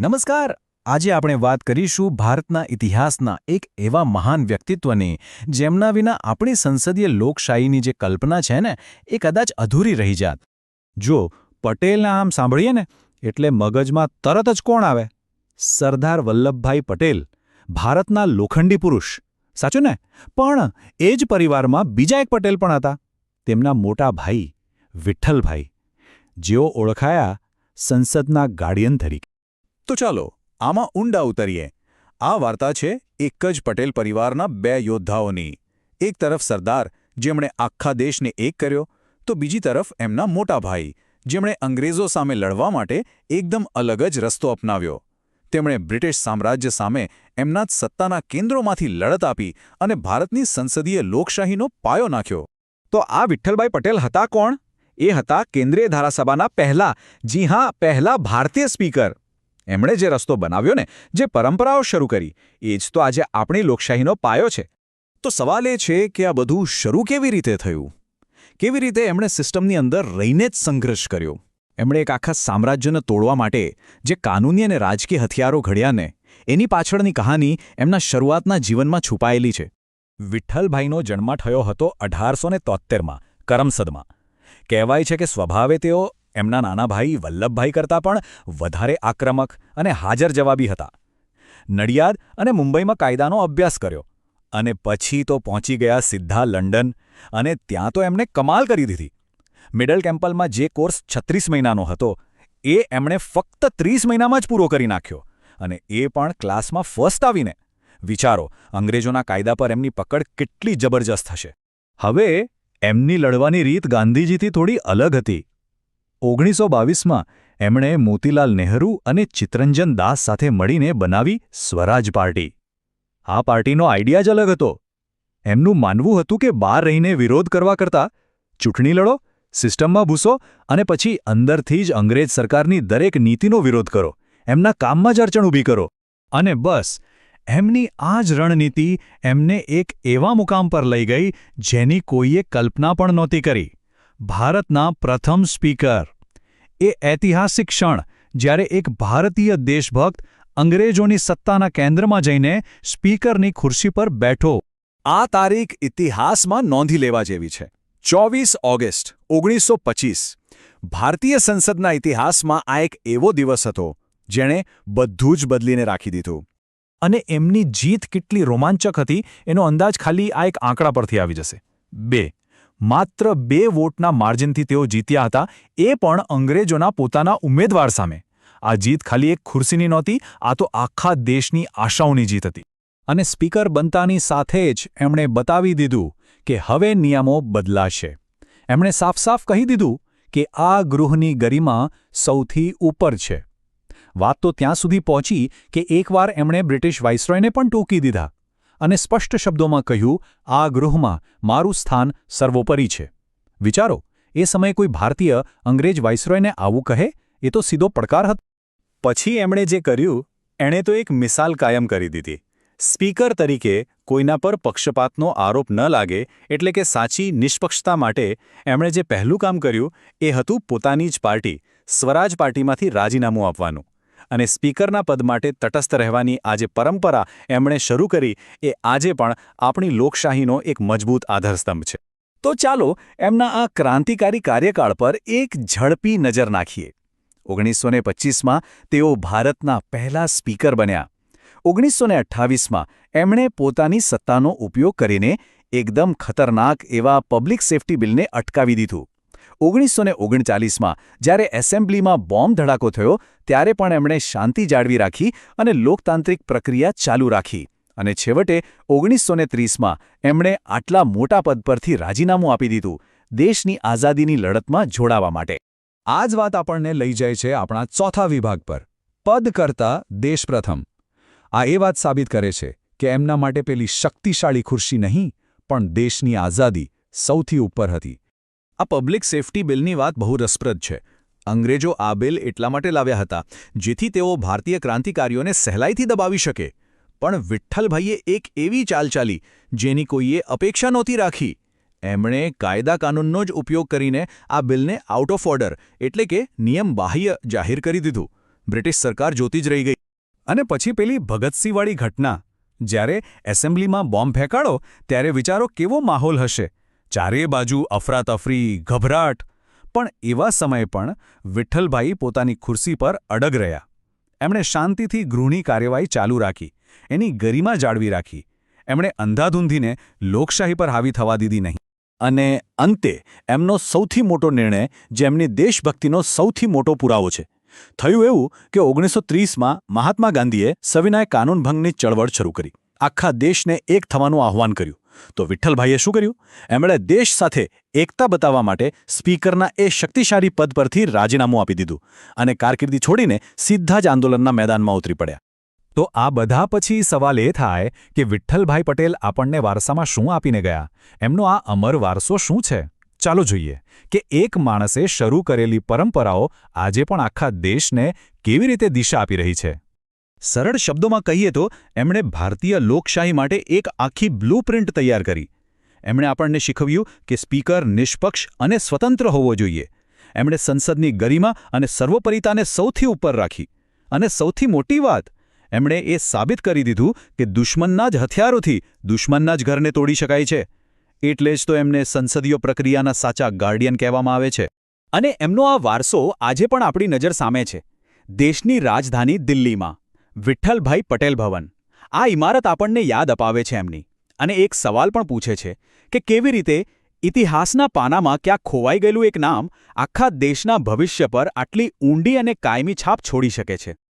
નમસ્કાર. આજે આપણે વાત કરીશું ભારતના ઇતિહાસના એક એવા મહાન વ્યક્તિત્વની, જેમના વિના આપણી સંસદીય લોકશાહીની જે કલ્પના છે ને, એ કદાચ અધૂરી રહી જાત. જો પટેલના આમ સાંભળીએ ને, એટલે મગજમાં તરત જ કોણ આવે? સરદાર વલ્લભભાઈ પટેલ, ભારતના લોખંડી પુરુષ. સાચું ને? પણ એ જ પરિવારમાં બીજા એક પટેલ પણ હતા. તેમના મોટા ભાઈ વિઠ્ઠલભાઈ. જેઓ ઓળખાયા સંસદના ગાર્ડિયન તરીકે. તો ચાલો, આમાં ઊંડા ઉતરીએ. આ વાર્તા છે એક જ પટેલ પરિવારના બે યોદ્ધાઓની. એક તરફ સરદાર, જેમણે આખા દેશને એક કર્યો, તો બીજી તરફ એમના મોટા ભાઈ, જેમણે અંગ્રેજો સામે લડવા માટે એકદમ અલગ જ રસ્તો અપનાવ્યો. તેમણે બ્રિટિશ સામ્રાજ્ય સામે એમના જ સત્તાના કેન્દ્રોમાંથી લડત આપી અને ભારતની સંસદીય લોકશાહીનો પાયો નાખ્યો. તો આ વિઠ્ઠલભાઈ પટેલ હતા કોણ? એ હતા કેન્દ્રીય ધારાસભાના પહેલા, જી હા, પહેલા ભારતીય સ્પીકર. એમણે જે રસ્તો બનાવ્યો ને, જે પરંપરાઓ શરૂ કરી, એ જ તો આજે આપણી લોકશાહીનો પાયો છે. તો સવાલ એ છે કે આ બધું શરૂ કેવી રીતે થયું? કેવી રીતે એમણે સિસ્ટમની અંદર રહીને જ સંઘર્ષ કર્યો? એમણે એક આખા સામ્રાજ્યને તોડવા માટે જે કાનૂની અને રાજકીય હથિયારો ઘડ્યા ને, એની પાછળની કહાની એમના શરૂઆતના જીવનમાં છુપાયેલી છે. વિઠ્ઠલભાઈનો જન્મ થયો હતો અઢારસો ને તોત્તેરમાં, કરમસદમાં. કહેવાય છે કે સ્વભાવે તેઓ એમના નાના ભાઈ વલ્લભભાઈ કરતાં પણ વધારે આક્રમક અને હાજર જવાબી હતા. નડિયાદ અને મુંબઈમાં કાયદાનો અભ્યાસ કર્યો અને પછી તો પહોંચી ગયા સીધા લંડન અને ત્યાં તો એમણે કમાલ કરી દીધી. મિડલ કેમ્પલમાં જે કોર્સ છત્રીસ મહિનાનો હતો એ એમણે ફક્ત ત્રીસ મહિનામાં જ પૂરો કરી નાખ્યો અને એ પણ ક્લાસમાં ફર્સ્ટ આવીને. વિચારો, અંગ્રેજોના કાયદા પર એમની પકડ કેટલી જબરજસ્ત હશે. હવે એમની લડવાની રીત ગાંધીજીથી થોડી અલગ હતી. ઓગણીસો બાવીસમાં એમણે મોતીલાલ નેહરુ અને ચિત્તરંજન દાસ સાથે મળીને બનાવી સ્વરાજ પાર્ટી. આ પાર્ટીનો આઈડિયા જ અલગ હતો. એમનું માનવું હતું કે બહાર રહીને વિરોધ કરવા કરતાં ચૂંટણી લડો, સિસ્ટમમાં ભૂસો અને પછી અંદરથી જ અંગ્રેજ સરકારની દરેક નીતિનો વિરોધ કરો, એમના કામમાં જ અડચણ ઊભી કરો. અને બસ, એમની આ જ રણનીતિ એમને એક એવા મુકામ પર લઈ ગઈ જેની કોઈએ કલ્પના પણ નહોતી કરી. ભારતના પ્રથમ સ્પીકર. એ ઐતિહાસિક ક્ષણ, જ્યારે એક ભારતીય દેશભક્ત અંગ્રેજોની સત્તાના કેન્દ્રમાં જઈને સ્પીકરની ખુરશી પર બેઠો. આ તારીખ ઇતિહાસમાં નોંધી લેવા જેવી છે. ચોવીસ ઓગસ્ટ, ઓગણીસો ભારતીય સંસદના ઇતિહાસમાં આ એક એવો દિવસ હતો, જેણે બધું જ બદલીને રાખી દીધું. અને એમની જીત કેટલી રોમાંચક હતી, એનો અંદાજ ખાલી આ એક આંકડા પરથી આવી જશે. બે. માત્ર બે વોટના માર્જિનથી તેઓ જીત્યા હતા, એ પણ અંગ્રેજોના પોતાના ઉમેદવાર સામે. આ જીત ખાલી એક ખુરશીની નહોતી, આ તો આખા દેશની આશાઓની જીત હતી. અને સ્પીકર બનતાની સાથે જ એમણે બતાવી દીધું કે હવે નિયમો બદલાશે. એમણે સાફ સાફ કહી દીધું કે આ ગૃહની ગરિમા સૌથી ઉપર છે. વાત તો ત્યાં સુધી પહોંચી કે એકવાર એમણે બ્રિટિશ વાઇસરોયને પણ ટોકી દીધા. અને સ્પષ્ટ શબ્દોમાં કહ્યું, આ ગૃહમાં મારું સ્થાન સર્વોપરી છે. વિચારો, એ સમયે કોઈ ભારતીય અંગ્રેજ વાઇસરોયને આવું કહે? એ તો સીધો પડકાર હતો. પછી એમણે જે કર્યું, એણે તો એક મિસાલ કાયમ કરી દીધી. સ્પીકર તરીકે કોઈના પર પક્ષપાતનો આરોપ ન લાગે એટલે કે સાચી નિષ્પક્ષતા માટે એમણે જે પહેલું કામ કર્યું, એ હતું પોતાની જ પાર્ટી, સ્વરાજ પાર્ટીમાંથી રાજીનામું આપવાનું. અને સ્પીકરના પદ માટે તટસ્થ રહેવાની આ જે પરંપરા એમણે શરૂ કરી, એ આજે પણ આપણી લોકશાહીનો એક મજબૂત આધારસ્તંભ છે. તો ચાલો એમના આ ક્રાંતિકારી કાર્યકાળ પર એક ઝડપી નજર નાખીએ. ઓગણીસો ને પચીસમાં તેઓ ભારતના પહેલા સ્પીકર બન્યા. ઓગણીસો ને અઠ્ઠાવીસમાં એમણે પોતાની સત્તાનો ઉપયોગ કરીને એકદમ ખતરનાક એવા પબ્લિક સેફ્ટી બિલને અટકાવી દીધું. ઓગણીસો ને ઓગણચાલીસમાં જ્યારે એસેમ્બલીમાં બોમ્બ ધડાકો થયો, ત્યારે પણ એમણે શાંતિ જાળવી રાખી અને લોકતાંત્રિક પ્રક્રિયા ચાલુ રાખી. અને છેવટે ઓગણીસો ને ત્રીસમાં એમણે આટલા મોટા પદ પરથી રાજીનામું આપી દીધું, દેશની આઝાદીની લડતમાં જોડાવા માટે. આ જ વાત આપણને લઈ જાય છે આપણા ચોથા વિભાગ પર. પદ કરતા દેશ પ્રથમ. આ એ વાત સાબિત કરે છે કે એમના માટે પેલી શક્તિશાળી ખુરશી નહીં, પણ દેશની આઝાદી સૌથી ઉપર હતી. આ પબ્લિક સેફટી બિલની વાત બહુ રસપ્રદ છે. અંગ્રેજો આ બિલ એટલા માટે લાવ્યા હતા, જેથી તેઓ ભારતીય ક્રાંતિકારીઓને સહેલાઈથી દબાવી શકે. પણ વિઠ્ઠલભાઈએ એક એવી ચાલ ચાલી, જેની કોઈએ અપેક્ષા નહોતી રાખી. એમણે કાયદા કાનૂનનો જ ઉપયોગ કરીને આ બિલને આઉટ ઓફ ઓર્ડર એટલે કે નિયમ બાહ્ય જાહેર કરી દીધું. બ્રિટિશ સરકાર જોતી જ રહી ગઈ. અને પછી પેલી ભગતસિંહવાળી ઘટના. જ્યારે એસેમ્બલીમાં બોમ્બ ફેંકાડો ત્યારે વિચારો કેવો માહોલ હશે? ચારે બાજુ અફરાતફરી, ગભરાટ. પણ એવા સમયે પણ વિઠ્ઠલભાઈ પોતાની ખુરશી પર અડગ રહ્યા. એમણે શાંતિથી ગૃહની કાર્યવાહી ચાલુ રાખી, એની ગરિમા જાળવી રાખી. એમણે અંધાધૂંધીને લોકશાહી પર હાવી થવા દીધી નહીં. અને અંતે એમનો સૌથી મોટો નિર્ણય જે એમની દેશભક્તિનો સૌથી મોટો પુરાવો છે. થયું એવું કે ઓગણીસો ત્રીસમાં મહાત્મા ગાંધીએ સવિનાય કાનૂનભંગની ચળવળ શરૂ કરી. આખા દેશને એક થવાનું આહ્વાન કર્યું. તો વિઠ્ઠલભાઈએ શું કર્યું? એમણે દેશ સાથે એકતા બતાવવા માટે સ્પીકરના એ શક્તિશાળી પદ પરથી રાજીનામું આપી દીધું અને કારકિર્દી છોડીને સીધા જ આંદોલનના મેદાનમાં ઉતરી પડ્યા. તો આ બધા પછી સવાલ એ થાય કે વિઠ્ઠલભાઈ પટેલ આપણને વારસામાં શું આપીને ગયા? એમનો આ અમર વારસો શું છે? ચાલો જોઈએ કે એક માણસે શરૂ કરેલી પરંપરાઓ આજે પણ આખા દેશને કેવી રીતે દિશા આપી રહી છે. સરળ શબ્દોમાં કહીએ તો, એમણે ભારતીય લોકશાહી માટે એક આખી બ્લૂપ્રિન્ટ તૈયાર કરી. એમણે આપણને શીખવ્યું કે સ્પીકર નિષ્પક્ષ અને સ્વતંત્ર હોવો જોઈએ. એમણે સંસદની ગરિમા અને સર્વોપરિતાને સૌથી ઉપર રાખી. અને સૌથી મોટી વાત, એમણે એ સાબિત કરી દીધું કે દુશ્મનના જ હથિયારોથી દુશ્મનના જ ઘરને તોડી શકાય છે. એટલે જ તો એમને સંસદીય પ્રક્રિયાના સાચા ગાર્ડિયન કહેવામાં આવે છે. અને એમનો આ વારસો આજે પણ આપણી નજર સામે છે. દેશની રાજધાની દિલ્હીમાં. વિઠ્ઠલભાઈ પટેલ ભવન. આ ઇમારત આપણને યાદ અપાવે છે એમની. અને એક સવાલ પણ પૂછે છે કે કેવી રીતે ઇતિહાસના પાનામાં ક્યાંક ખોવાઈ ગયેલું એક નામ આખા દેશના ભવિષ્ય પર આટલી ઊંડી અને કાયમી છાપ છોડી શકે છે?